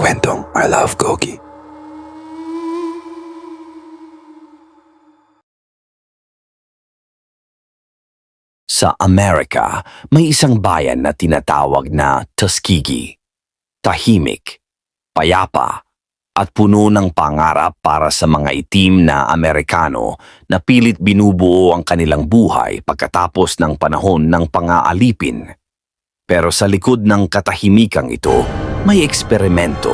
kwentong I Love Gogi. Sa Amerika, may isang bayan na tinatawag na Tuskegee. Tahimik, payapa, at puno ng pangarap para sa mga itim na Amerikano na pilit binubuo ang kanilang buhay pagkatapos ng panahon ng pangaalipin. Pero sa likod ng katahimikang ito, may eksperimento.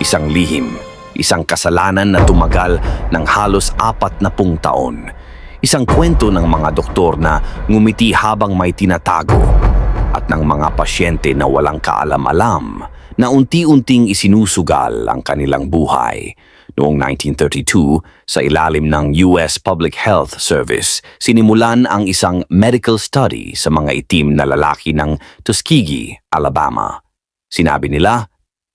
Isang lihim, isang kasalanan na tumagal ng halos apat na pung taon. Isang kwento ng mga doktor na ngumiti habang may tinatago at ng mga pasyente na walang kaalam-alam na unti-unting isinusugal ang kanilang buhay. Noong 1932, sa ilalim ng US Public Health Service, sinimulan ang isang medical study sa mga itim na lalaki ng Tuskegee, Alabama. Sinabi nila,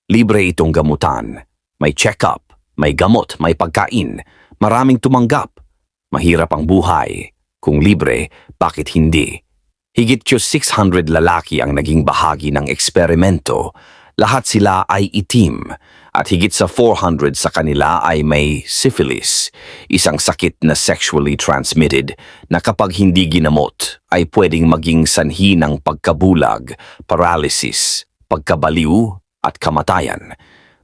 libre itong gamutan. May check-up, may gamot, may pagkain, maraming tumanggap. Mahirap ang buhay. Kung libre, bakit hindi? Higit 600 lalaki ang naging bahagi ng eksperimento. Lahat sila ay itim at higit sa 400 sa kanila ay may syphilis, isang sakit na sexually transmitted na kapag hindi ginamot ay pwedeng maging sanhi ng pagkabulag, paralysis, pagkabaliw at kamatayan.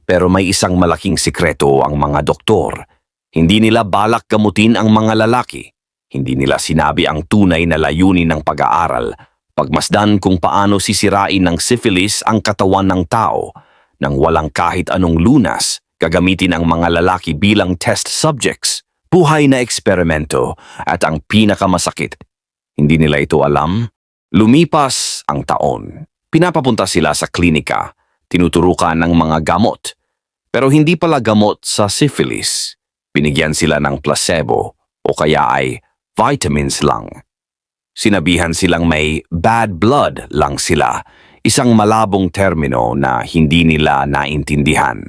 Pero may isang malaking sikreto ang mga doktor. Hindi nila balak gamutin ang mga lalaki. Hindi nila sinabi ang tunay na layunin ng pag-aaral. Pagmasdan kung paano sisirain ng syphilis ang katawan ng tao nang walang kahit anong lunas, gagamitin ang mga lalaki bilang test subjects. Buhay na eksperimento at ang pinakamasakit. Hindi nila ito alam. Lumipas ang taon. Pinapapunta sila sa klinika. Tinuturukan ng mga gamot. Pero hindi pala gamot sa syphilis. Binigyan sila ng placebo o kaya ay vitamins lang. Sinabihan silang may bad blood lang sila, isang malabong termino na hindi nila naintindihan.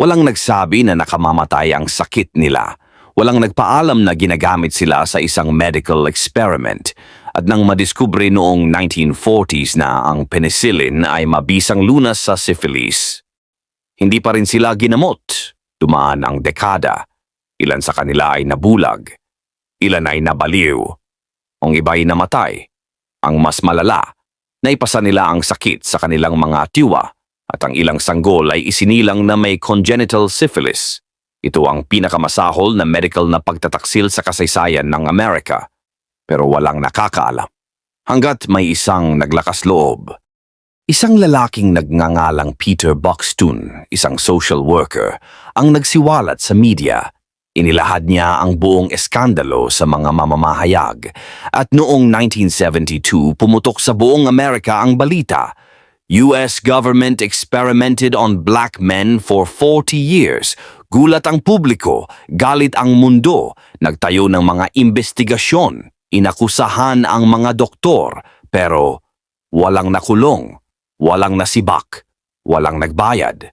Walang nagsabi na nakamamatay ang sakit nila. Walang nagpaalam na ginagamit sila sa isang medical experiment. At nang madiskubre noong 1940s na ang penicillin ay mabisang lunas sa syphilis, hindi pa rin sila ginamot. Dumaan ang dekada. Ilan sa kanila ay nabulag. Ilan ay nabaliw. Ang iba ay namatay. Ang mas malala, naipasa nila ang sakit sa kanilang mga tiwa at ang ilang sanggol ay isinilang na may congenital syphilis. Ito ang pinakamasahol na medical na pagtataksil sa kasaysayan ng Amerika. Pero walang nakakaalam. Hanggat may isang naglakas loob. Isang lalaking nagngangalang Peter Buxton, isang social worker, ang nagsiwalat sa media Inilahad niya ang buong eskandalo sa mga mamamahayag at noong 1972 pumutok sa buong Amerika ang balita. US government experimented on black men for 40 years. Gulat ang publiko, galit ang mundo, nagtayo ng mga investigasyon, inakusahan ang mga doktor, pero walang nakulong, walang nasibak, walang nagbayad.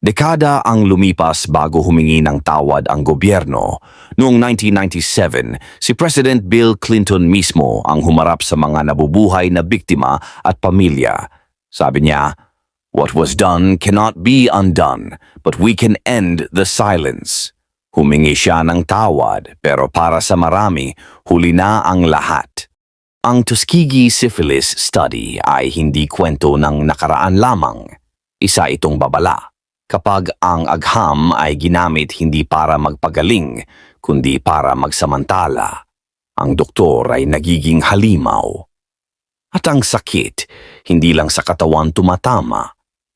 Dekada ang lumipas bago humingi ng tawad ang gobyerno. Noong 1997, si President Bill Clinton mismo ang humarap sa mga nabubuhay na biktima at pamilya. Sabi niya, What was done cannot be undone, but we can end the silence. Humingi siya ng tawad pero para sa marami, huli na ang lahat. Ang Tuskegee Syphilis Study ay hindi kwento ng nakaraan lamang. Isa itong babala kapag ang agham ay ginamit hindi para magpagaling, kundi para magsamantala. Ang doktor ay nagiging halimaw. At ang sakit, hindi lang sa katawan tumatama,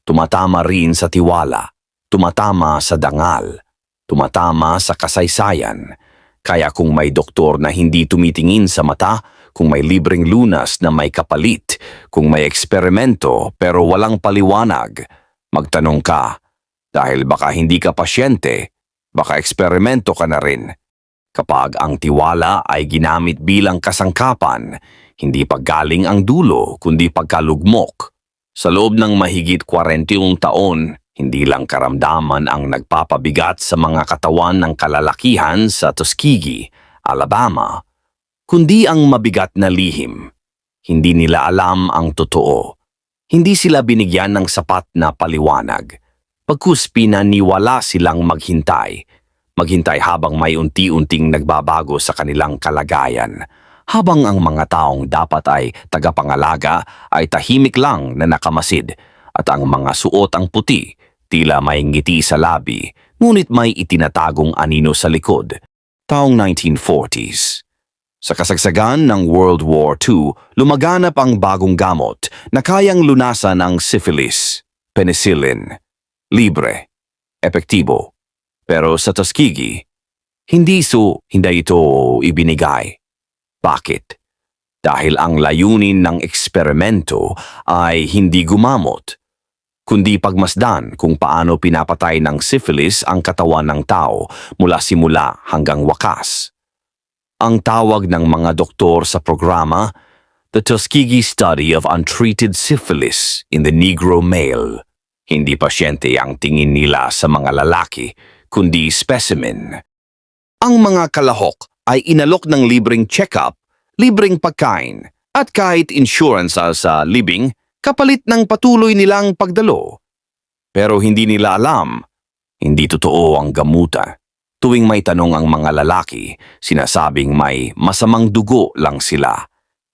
tumatama rin sa tiwala, tumatama sa dangal, tumatama sa kasaysayan. Kaya kung may doktor na hindi tumitingin sa mata, kung may libreng lunas na may kapalit, kung may eksperimento pero walang paliwanag, magtanong ka, dahil baka hindi ka pasyente, baka eksperimento ka na rin. Kapag ang tiwala ay ginamit bilang kasangkapan, hindi paggaling ang dulo kundi pagkalugmok. Sa loob ng mahigit 41 taon, hindi lang karamdaman ang nagpapabigat sa mga katawan ng kalalakihan sa Tuskegee, Alabama, kundi ang mabigat na lihim. Hindi nila alam ang totoo. Hindi sila binigyan ng sapat na paliwanag Pagkus pinaniwala silang maghintay. Maghintay habang may unti-unting nagbabago sa kanilang kalagayan. Habang ang mga taong dapat ay tagapangalaga ay tahimik lang na nakamasid at ang mga suot ang puti, tila may ngiti sa labi, ngunit may itinatagong anino sa likod. Taong 1940s. Sa kasagsagan ng World War II, lumaganap ang bagong gamot na kayang lunasan ang syphilis, penicillin, libre, epektibo. Pero sa Tuskegee, hindi so hindi ito ibinigay. Bakit? Dahil ang layunin ng eksperimento ay hindi gumamot, kundi pagmasdan kung paano pinapatay ng syphilis ang katawan ng tao mula simula hanggang wakas. Ang tawag ng mga doktor sa programa, The Tuskegee Study of Untreated Syphilis in the Negro Male. Hindi pasyente ang tingin nila sa mga lalaki, kundi specimen. Ang mga kalahok ay inalok ng libreng check-up, libreng pagkain, at kahit insurance sa- living, kapalit ng patuloy nilang pagdalo. Pero hindi nila alam, hindi totoo ang gamuta. Tuwing may tanong ang mga lalaki, sinasabing may masamang dugo lang sila.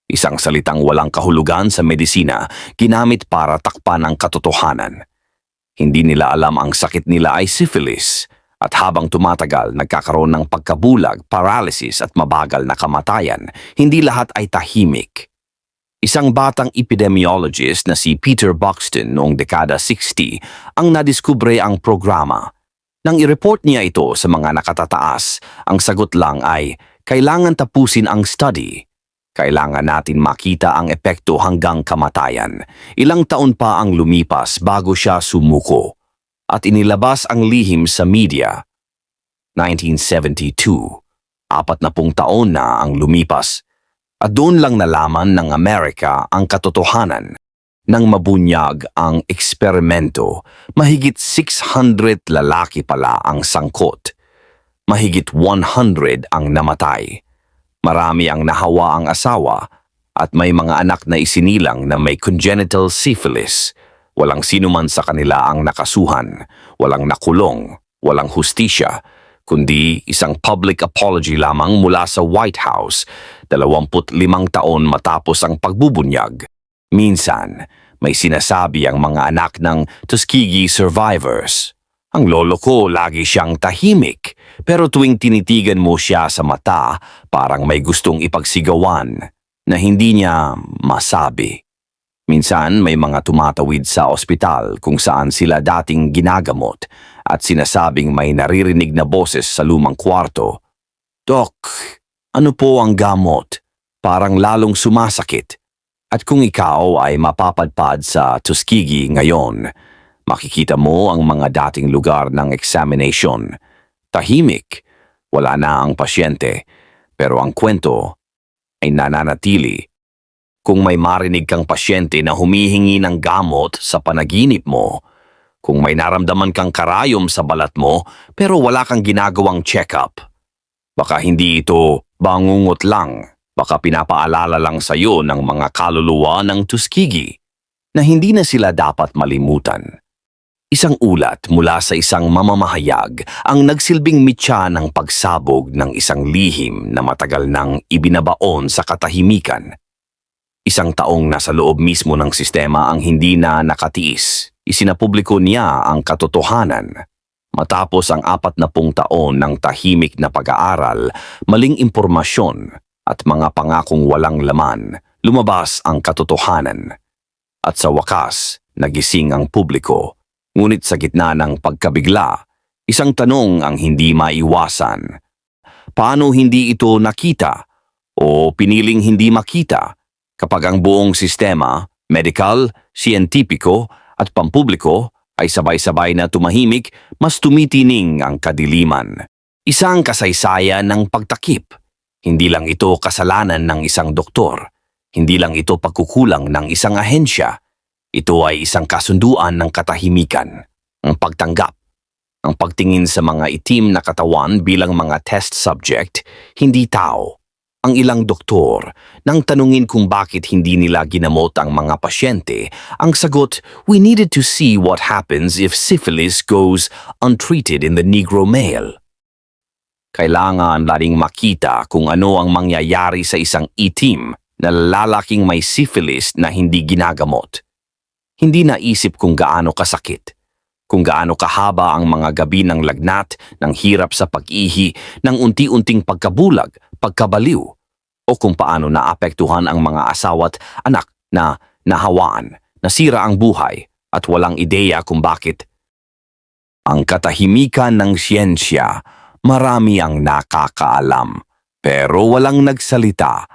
Isang salitang walang kahulugan sa medisina, ginamit para takpan ang katotohanan. Hindi nila alam ang sakit nila ay syphilis at habang tumatagal nagkakaroon ng pagkabulag, paralysis at mabagal na kamatayan, hindi lahat ay tahimik. Isang batang epidemiologist na si Peter Buxton noong dekada 60 ang nadiskubre ang programa. Nang i-report niya ito sa mga nakatataas, ang sagot lang ay, kailangan tapusin ang study. Kailangan natin makita ang epekto hanggang kamatayan. Ilang taon pa ang lumipas bago siya sumuko. At inilabas ang lihim sa media. 1972. Apat na pung taon na ang lumipas. At doon lang nalaman ng Amerika ang katotohanan. Nang mabunyag ang eksperimento, mahigit 600 lalaki pala ang sangkot. Mahigit 100 ang namatay. Marami ang nahawa ang asawa at may mga anak na isinilang na may congenital syphilis. Walang sino man sa kanila ang nakasuhan, walang nakulong, walang hustisya, kundi isang public apology lamang mula sa White House, 25 taon matapos ang pagbubunyag. Minsan, may sinasabi ang mga anak ng Tuskegee survivors. Ang lolo ko lagi siyang tahimik, pero tuwing tinitigan mo siya sa mata, parang may gustong ipagsigawan na hindi niya masabi. Minsan may mga tumatawid sa ospital kung saan sila dating ginagamot at sinasabing may naririnig na boses sa lumang kwarto. Dok, ano po ang gamot? Parang lalong sumasakit. At kung ikaw ay mapapadpad sa Tuskegee ngayon, makikita mo ang mga dating lugar ng examination. Tahimik, wala na ang pasyente, pero ang kwento ay nananatili. Kung may marinig kang pasyente na humihingi ng gamot sa panaginip mo, kung may naramdaman kang karayom sa balat mo pero wala kang ginagawang check-up, baka hindi ito bangungot lang, baka pinapaalala lang sa iyo ng mga kaluluwa ng Tuskegee na hindi na sila dapat malimutan. Isang ulat mula sa isang mamamahayag ang nagsilbing mitya ng pagsabog ng isang lihim na matagal nang ibinabaon sa katahimikan. Isang taong nasa loob mismo ng sistema ang hindi na nakatiis. Isinapubliko niya ang katotohanan. Matapos ang apat na pung taon ng tahimik na pag-aaral, maling impormasyon at mga pangakong walang laman, lumabas ang katotohanan. At sa wakas, nagising ang publiko. Ngunit sa gitna ng pagkabigla, isang tanong ang hindi maiwasan. Paano hindi ito nakita o piniling hindi makita kapag ang buong sistema, medical, siyentipiko at pampubliko ay sabay-sabay na tumahimik, mas tumitining ang kadiliman. Isang kasaysayan ng pagtakip. Hindi lang ito kasalanan ng isang doktor. Hindi lang ito pagkukulang ng isang ahensya. Ito ay isang kasunduan ng katahimikan, ang pagtanggap, ang pagtingin sa mga itim na katawan bilang mga test subject, hindi tao. Ang ilang doktor nang tanungin kung bakit hindi nila ginamot ang mga pasyente, ang sagot, we needed to see what happens if syphilis goes untreated in the Negro male. Kailangan nating makita kung ano ang mangyayari sa isang itim na lalaking may syphilis na hindi ginagamot. Hindi naisip kung gaano kasakit, kung gaano kahaba ang mga gabi ng lagnat, ng hirap sa pag-ihi, ng unti-unting pagkabulag, pagkabaliw, o kung paano naapektuhan ang mga asawa't anak na nahawaan, nasira ang buhay at walang ideya kung bakit. Ang katahimikan ng siyensya, marami ang nakakaalam, pero walang nagsalita.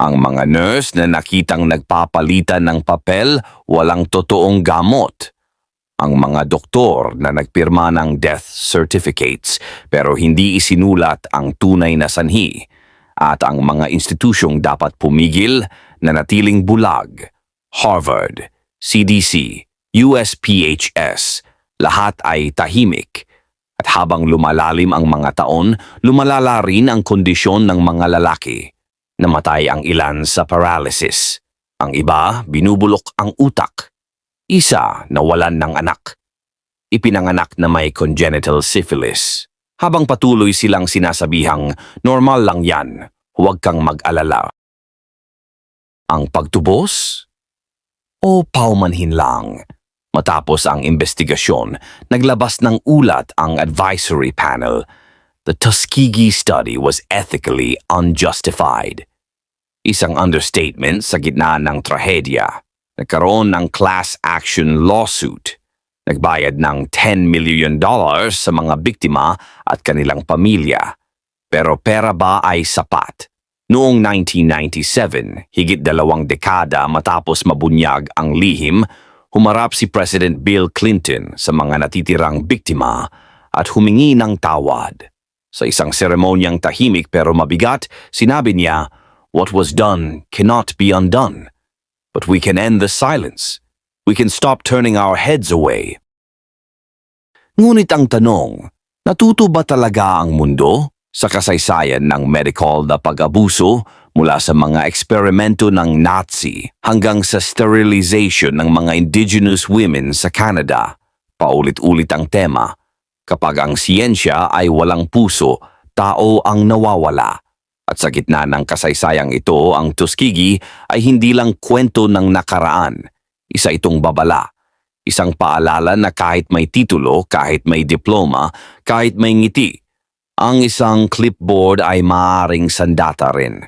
Ang mga nurse na nakitang nagpapalitan ng papel, walang totoong gamot ang mga doktor na nagpirma ng death certificates pero hindi isinulat ang tunay na sanhi at ang mga institusyong dapat pumigil na natiling bulag. Harvard, CDC, USPHS, lahat ay tahimik. At habang lumalalim ang mga taon, lumalala rin ang kondisyon ng mga lalaki. Namatay ang ilan sa paralysis. Ang iba, binubulok ang utak isa nawalan ng anak. Ipinanganak na may congenital syphilis. Habang patuloy silang sinasabihang, normal lang yan, huwag kang mag-alala. Ang pagtubos? O paumanhin lang? Matapos ang investigasyon, naglabas ng ulat ang advisory panel. The Tuskegee study was ethically unjustified. Isang understatement sa gitna ng trahedya nagkaroon ng class action lawsuit. Nagbayad ng 10 million dollars sa mga biktima at kanilang pamilya. Pero pera ba ay sapat? Noong 1997, higit dalawang dekada matapos mabunyag ang lihim, humarap si President Bill Clinton sa mga natitirang biktima at humingi ng tawad. Sa isang seremonyang tahimik pero mabigat, sinabi niya, What was done cannot be undone. But we can end the silence. We can stop turning our heads away. Ngunit ang tanong, natuto ba talaga ang mundo sa kasaysayan ng medical na pag-abuso mula sa mga eksperimento ng Nazi hanggang sa sterilization ng mga indigenous women sa Canada? Paulit-ulit ang tema. Kapag ang siyensya ay walang puso, tao ang nawawala. At sa gitna ng kasaysayang ito, ang Tuskegee ay hindi lang kwento ng nakaraan. Isa itong babala. Isang paalala na kahit may titulo, kahit may diploma, kahit may ngiti, ang isang clipboard ay maaring sandata rin.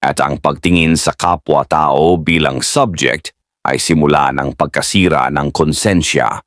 At ang pagtingin sa kapwa-tao bilang subject ay simula ng pagkasira ng konsensya.